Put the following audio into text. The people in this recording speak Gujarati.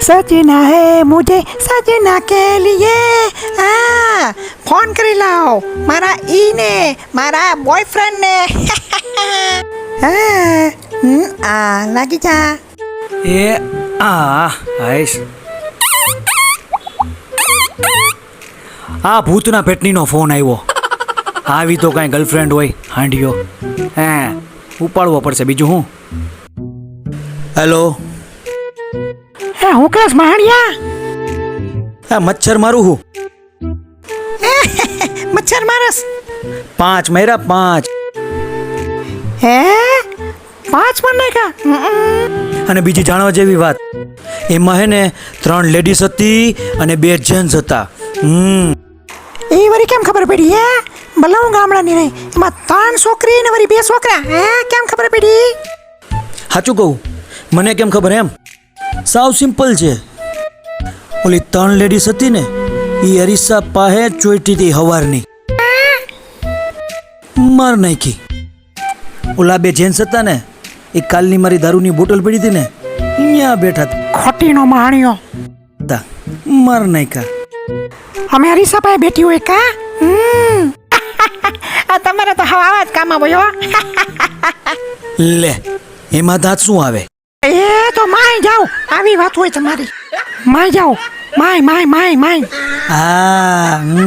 સજના હે મુજે સજના કે લીએ આ ફોન કરી લાવ મારા ઈને મારા બોયફ્રેન્ડને હા આ લાગી જા એ આ આઈશ આ ભૂતના પેટનીનો ફોન આવ્યો આવી તો કાંઈ ગર્લફ્રેન્ડ હોય હાંડિયો. હે ઉપાડવો પડશે. બીજું હું? હેલો હે હું કસ માણિયા? આ મચ્છર મારું હું? મચ્છર મારસ. પાંચ માર્યા પાંચ. હે? પાંચ પણ કા અને બીજી જાણવા જેવી વાત. એમાં હે ને ત્રણ લેડીઝ હતી અને બે જેન્ટ્સ હતા. હમ. એ વળી કેમ ખબર પડી હે? ભલે હું ગામડાની રહી એમાં ત્રણ છોકરી ને વળી બે છોકરા હે? કેમ ખબર પડી? સાચું કહું? મને કેમ ખબર એમ? સાવ સિમ્પલ છે. ઓલી ત્રણ લેડીઝ હતી ને એ અરીસા પાહે ચોઈટી હતી હવારની. માર નાખી. ઓલા બે જેન્ટ્સ હતા ને એ કાલની મારી દારૂની બોટલ પડી હતી ને અહીંયા બેઠા ખોટીનો માણ્યો. હતા માર નાખ્યા. અમે અરીસા પાસે બેઠી હોય કા. આ તમારે તો હવા જ કામ આવ્યો લે એમાં દાંત શું આવે? તો જાઓ આવી વાત હોય તમારી માય જાઓ માય માય માય માય આ